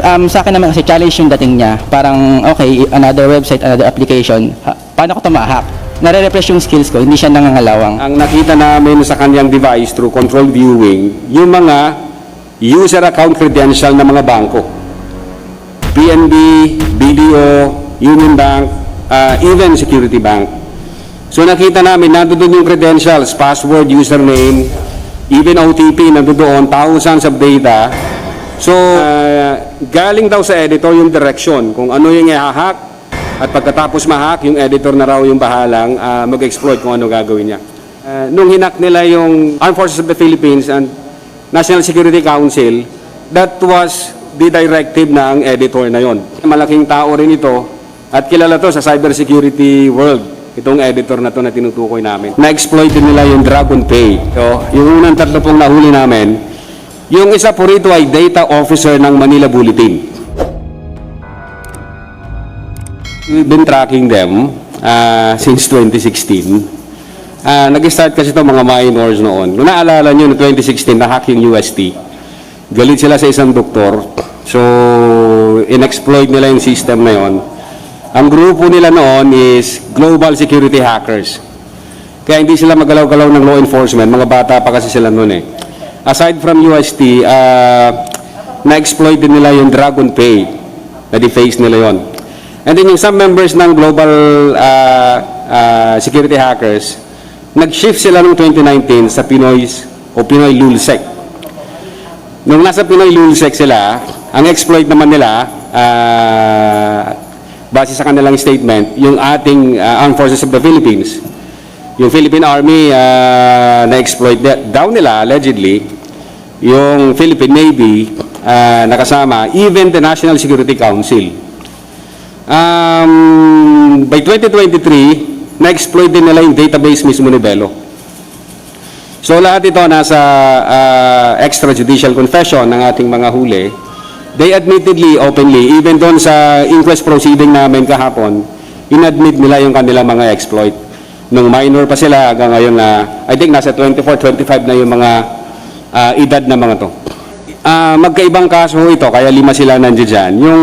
Um, sa akin naman kasi challenge yung dating niya. Parang, okay, another website, another application. Ha, paano ko ito ma-hack? Nare-refresh yung skills ko, hindi siya nangangalawang. Ang nakita namin sa kanyang device through control viewing, yung mga user account credential ng mga bangko. PNB, BDO, Union Bank, uh, even Security Bank. So nakita namin, nandoon yung credentials, password, username, even OTP, nandoon, thousands of data. So, uh, galing daw sa editor yung direction kung ano yung i-hack at pagkatapos ma-hack, yung editor na raw yung bahalang uh, mag-exploit kung ano gagawin niya. Uh, nung hinak nila yung Armed Forces of the Philippines and National Security Council, that was the directive ng editor na yon. Malaking tao rin ito at kilala to sa cybersecurity world. Itong editor na to na tinutukoy namin. Na-exploit nila yung Dragon Pay. So, yung unang tatlo pong nahuli namin, yung isa po rito ay data officer ng Manila Bulletin. We've been tracking them uh, since 2016. Ah, nag-start kasi ito mga minors noon. Kung naalala nyo, no 2016, na-hack yung UST. Galit sila sa isang doktor. So, in-exploit nila yung system na yon. Ang grupo nila noon is Global Security Hackers. Kaya hindi sila magalaw-galaw ng law enforcement. Mga bata pa kasi sila noon eh. Aside from UST, ah, na-exploit din nila yung Dragon Pay. Na-deface nila yon. And then yung some members ng Global ah, ah, Security Hackers, nag-shift sila noong 2019 sa Pinoy o Pinoy Lulsec. Nung nasa Pinoy Lulsec sila, ang exploit naman nila, ah, base sa kanilang statement, yung ating ah, Armed Forces of the Philippines, yung Philippine Army ah, na-exploit daw nila, allegedly, yung Philippine Navy ah, nakasama, even the National Security Council. Um, by 2023, na-exploit din nila yung database mismo ni Belo. So lahat ito nasa ah, extrajudicial confession ng ating mga huli. They admittedly, openly, even doon sa inquest proceeding namin kahapon, inadmit nila yung kanilang mga exploit. Nung minor pa sila hanggang ngayon na, I think nasa 24, 25 na yung mga ah, edad na mga to. Ah, magkaibang kaso ito, kaya lima sila nandiyan dyan. Yung,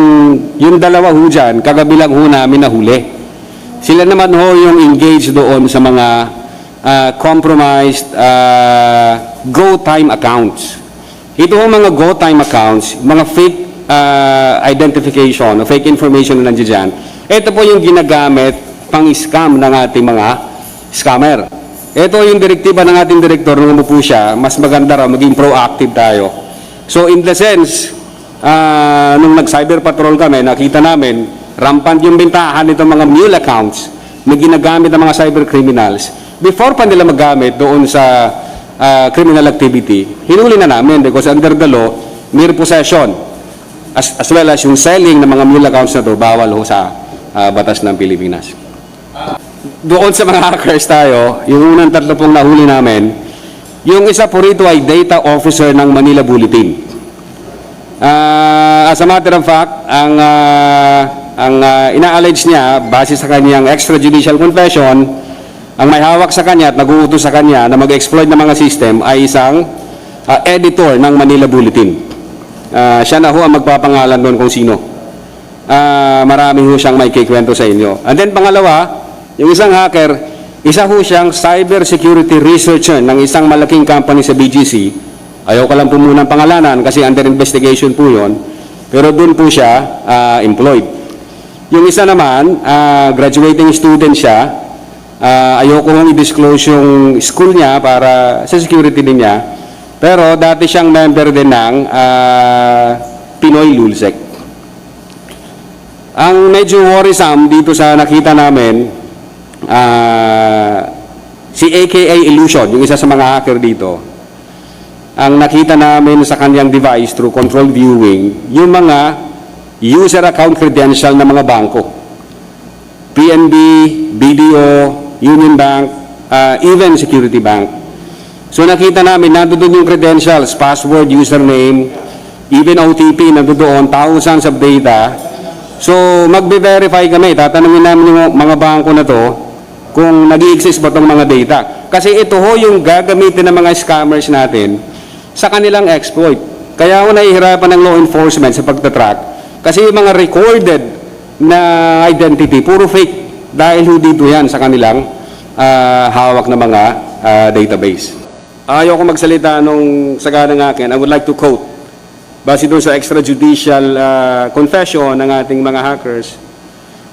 yung dalawa ho dyan, kagabilang ho namin nahuli. Sila naman ho yung engaged doon sa mga ah, compromised ah, go time accounts. Ito ho mga go time accounts, mga fake ah, identification, o fake information na nandiyan dyan. Ito po yung ginagamit pang-scam ng ating mga scammer. Ito yung direktiba ng ating direktor nung umupo siya, mas maganda raw maging proactive tayo. So in the sense, ah, nung nag-cyber patrol kami, nakita namin, rampant yung bentahan nitong mga mule accounts na ginagamit ng mga cyber criminals. Before pa nila magamit doon sa ah, criminal activity, hinuli na namin because under the law, mere possession as, as well as yung selling ng mga mule accounts na to, bawal ho sa ah, batas ng Pilipinas. Doon sa mga hackers tayo, yung unang tatlo pong nahuli namin, yung isa po rito ay data officer ng Manila Bulletin. Ah, as a matter of fact, ang ah, ang ah, ina-allege niya base sa kanyang extrajudicial confession, ang may hawak sa kanya at nag-uutos sa kanya na mag-exploit ng mga system ay isang ah, editor ng Manila Bulletin. Ah, siya na ho ang magpapangalan doon kung sino. Ah, marami ho siyang may kikwento sa inyo. And then pangalawa, yung isang hacker, isa ho siyang cyber security researcher ng isang malaking company sa BGC. Ayaw ko lang po muna ng pangalanan kasi under investigation po yon. Pero doon po siya ah, employed. Yung isa naman, ah, graduating student siya. Ah, ayaw ko lang i-disclose yung school niya para sa security din niya. Pero dati siyang member din ng ah, Pinoy Lulsec. Ang medyo worrisome dito sa nakita namin, ah, si AKA Illusion, yung isa sa mga hacker dito, ang nakita namin sa kanyang device through control viewing, yung mga user account credential ng mga bangko. PNB, BDO, Union Bank, ah, even Security Bank. So nakita namin, nandoon yung credentials, password, username, even OTP, nandoon, thousands of data. So magbe-verify kami, tatanungin namin yung mga bangko na to kung nag exist ba itong mga data. Kasi ito ho yung gagamitin ng mga scammers natin sa kanilang exploit. Kaya ako nahihirapan ng law enforcement sa pagtatrack kasi yung mga recorded na identity, puro fake dahil hindi dito yan sa kanilang ah, hawak na mga ah, database. Ayaw ko magsalita nung sagana ng akin. I would like to quote base doon sa extrajudicial ah, confession ng ating mga hackers.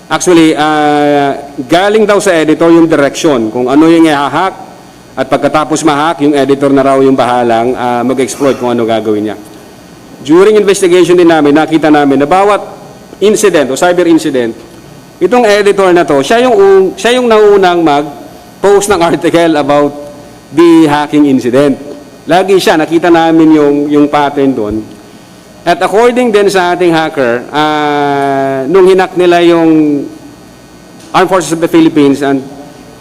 Actually, ah, galing daw sa editor yung direction kung ano yung i-hack at pagkatapos ma-hack, yung editor na raw yung bahalang ah, mag-exploit kung ano gagawin niya. During investigation din namin, nakita namin na bawat incident o cyber incident, itong editor na to, siya yung, un- siya yung naunang mag-post ng article about the hacking incident. Lagi siya, nakita namin yung, yung pattern doon. At according din sa ating hacker, ah, nung hinak nila yung Armed Forces of the Philippines and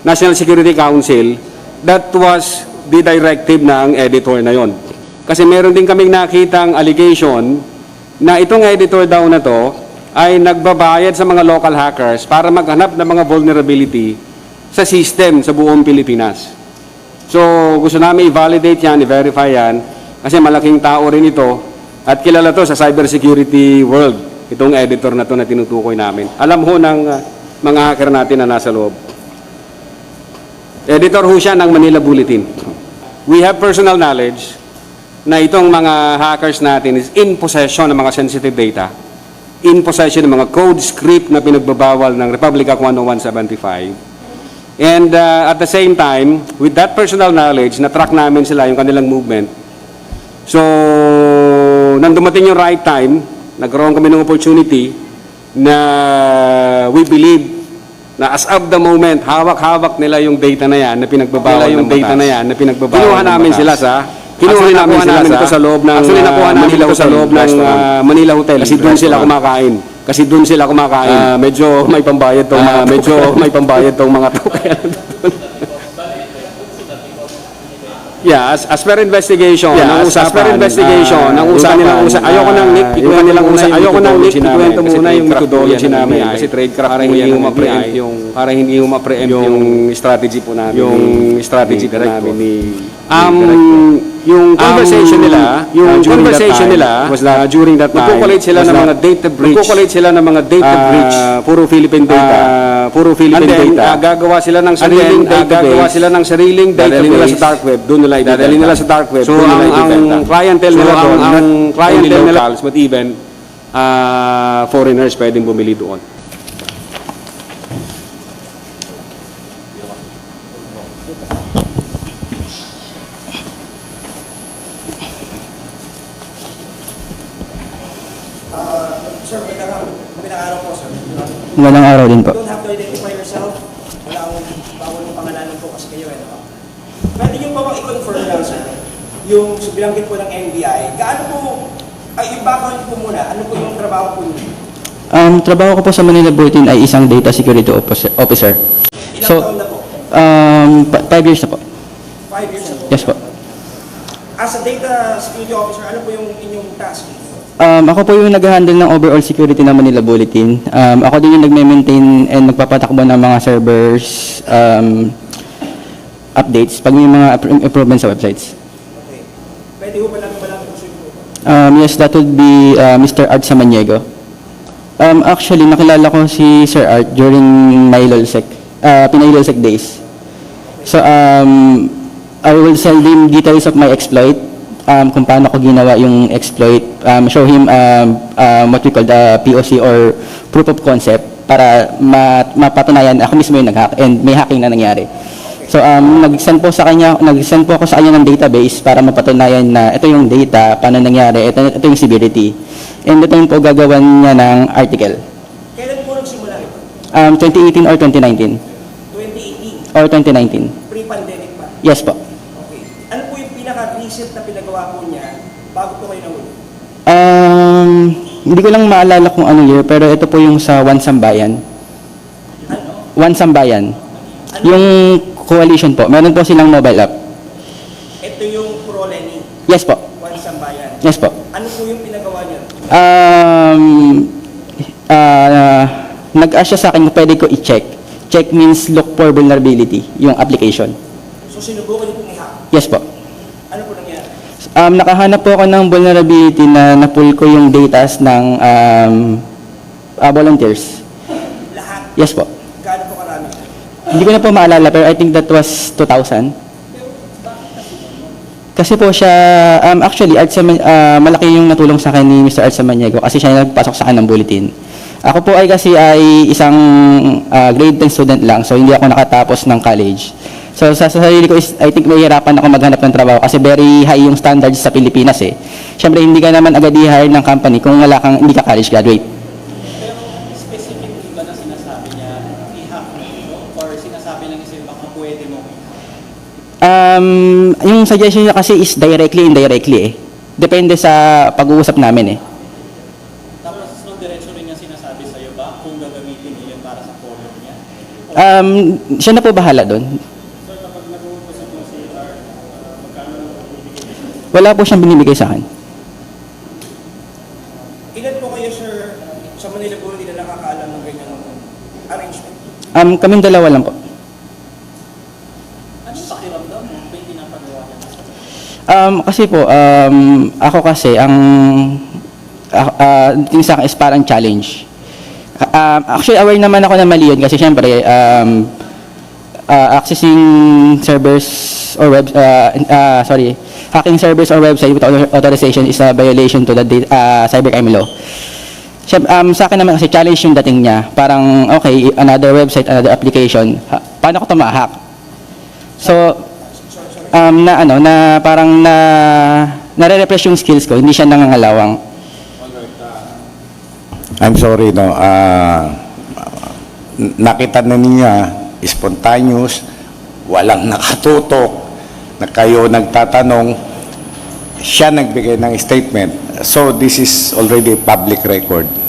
National Security Council, that was the directive ng editor na yon. Kasi meron din kaming nakitang allegation na itong editor daw na to ay nagbabayad sa mga local hackers para maghanap ng mga vulnerability sa system sa buong Pilipinas. So, gusto namin i-validate yan, i-verify yan, kasi malaking tao rin ito at kilala to sa cybersecurity world, itong editor na to na tinutukoy namin. Alam ho ng uh, mga hacker natin na nasa loob. Editor ho siya ng Manila Bulletin. We have personal knowledge na itong mga hackers natin is in possession ng mga sensitive data, in possession ng mga code script na pinagbabawal ng Republic Act 10175, And uh, at the same time, with that personal knowledge, na-track namin sila yung kanilang movement. So, nang dumating yung right time, nagkaroon kami ng opportunity na we believe na as of the moment, hawak-hawak nila yung data na yan na pinagbabawal Nila yung ng data batas. na yan na pinagbabawal Kinuha namin batas. sila sa Kinuha Actually, namin sila namin sa- sa loob ng Actually, nakuha uh, namin Manila ito sa loob ng, uh, Manila Hotel Kasi doon sila kumakain. Kasi doon sila kumakain. Ah, medyo may pambayad tong mga Ah, medyo may pambayad tong mga to. Yeah, as, as per investigation, Yeah, ng as- usapan, as per investigation, ah, ng yung usapan, kanilang usa- ayoko nang Nick, ah, ikwento kanilang muna usa- ayoko nang Nick, kasi muna yung methodology namin, kasi tradecraft Para hindi yan mo ma-preempt yung para hindi mo ma-preempt yung strategy po namin, yung strategy po namin ni Um, yung conversation Um, nila, yung uh, during that conversation time, nila, was that- uh, during that time, nagkukulit sila ng mga data breach. Nagkukulit sila ng mga data Ah, breach. Puro Philippine data. ah, puro Philippine And then, data. ah, gagawa sila ng And sariling then, ah, database. Gagawa sila ng sariling database. Dadalhin nila sa dark web, doon nila ibibenta. Dadalhin nila sa dark web, So, doon nila ang- clientele nila ang- doon, ang clientele nila- but even ah, foreigners pwedeng bumili doon. Magandang araw po, sir. Magandang araw din po. You don't have to identify yourself. Wala akong bawal yung pangalanan po kasi kayo, ano. Pwede niyo po bang i-confirm lang, sir, yung binanggit po ng NBI, gaano po, ay yung background po muna, ano po yung trabaho po niyo? Um, trabaho ko po sa Manila Bulletin ay isang data security officer. Ilang So, taon na po? um, five years na po. Five years na po. Yes po. As a data security officer, ano po yung inyong task? Um, ako po yung nag-handle ng overall security ng Manila Bulletin. Um, ako din yung nagme-maintain and nagpapatakbo ng mga servers um, updates pag may mga improvements sa websites. Okay. Pwede lang po po? Um, yes, that would be uh, Mr. Art Samaniego. Um, actually, nakilala ko si Sir Art during my LOLSEC, uh, Pinay LOLSEC days. So, um, I will send him details of my exploit, um, kung paano ko ginawa yung exploit, um, show him um, um, what we call the POC or proof of concept para ma mapatunayan ako mismo yung nag-hack and may hacking na nangyari. So um, nag-send po sa kanya, nag-send po ako sa kanya ng database para mapatunayan na ito yung data, paano nangyari, ito, ito yung severity. And ito yung po gagawan niya ng article. Kailan po nagsimula ito? Um, 2018 or 2019? 2018, Or 2019? pre-pandemic pa. Yes po. Ano pinaka-recent na pinagawa po niya bago po kayo nahuli? Um, hindi ko lang maalala kung ano year, pero ito po yung sa One Sambayan. Ano? One Sambayan. Yung coalition po, meron po silang mobile app. Ito yung Pro Lenny, Yes po. One Sambayan. Yes po. Ano po yung pinagawa niyo? Um, ah, nag-ask siya sa akin kung pwede ko i-check. Check means look for vulnerability, yung application. So sinubukan niyo pong i-hack. Yes po. Ano po nangyari? Um, nakahanap po ako ng vulnerability na na-pull ko yung datas ng um, ah, volunteers. Lahat. Yes po. Gaano po karami? Hindi ko na po maalala pero I think that was 2,000. Kasi po siya, um, actually, Art Saman, ah, malaki yung natulong sa akin ni Mr. Art Samaniego kasi siya yung nagpasok sa akin ng bulletin. Ako po ay kasi ay isang ah, grade 10 student lang, so hindi ako nakatapos ng college. So sa, sa sarili ko, is, I think mahihirapan ako maghanap ng trabaho kasi very high yung standards sa Pilipinas eh. Siyempre, hindi ka naman agad i-hire ng company kung wala kang, hindi ka college graduate. specifically ba na sinasabi niya i-hack ito? Or sinasabi lang kasi baka pwede mo Um, yung suggestion niya kasi is directly, indirectly eh. Depende sa pag-uusap namin eh. Tapos nung diretso rin niya sinasabi sa'yo ba kung gagamitin niya para sa follow niya? Um, siya na po bahala doon. Wala po siyang binibigay sa akin. Ilan po kayo, sir, sa Manila po hindi na nakakaalam ng ganyan arrangement? Um, kaming dalawa lang po. Ano yung pakiramdam mo? Yung pinapagawa niya? Um, kasi po, um, ako kasi, ang uh, uh, tingin sa akin is parang challenge. Um, actually, aware naman ako na mali yun kasi syempre, um, uh, accessing servers or web, uh, uh, sorry, hacking servers or website without authorization is a violation to the da- uh, cybercrime law. Siyem- um, sa akin naman kasi challenge yung dating niya. Parang, okay, another website, another application. Ha, paano ko ito ma-hack? So, um, na ano, na parang na, nare-repress yung skills ko, hindi siya nangangalawang. I'm sorry, no. ah, nakita na niya, spontaneous, walang nakatutok, na kayo nagtatanong, siya nagbigay ng statement. So this is already public record.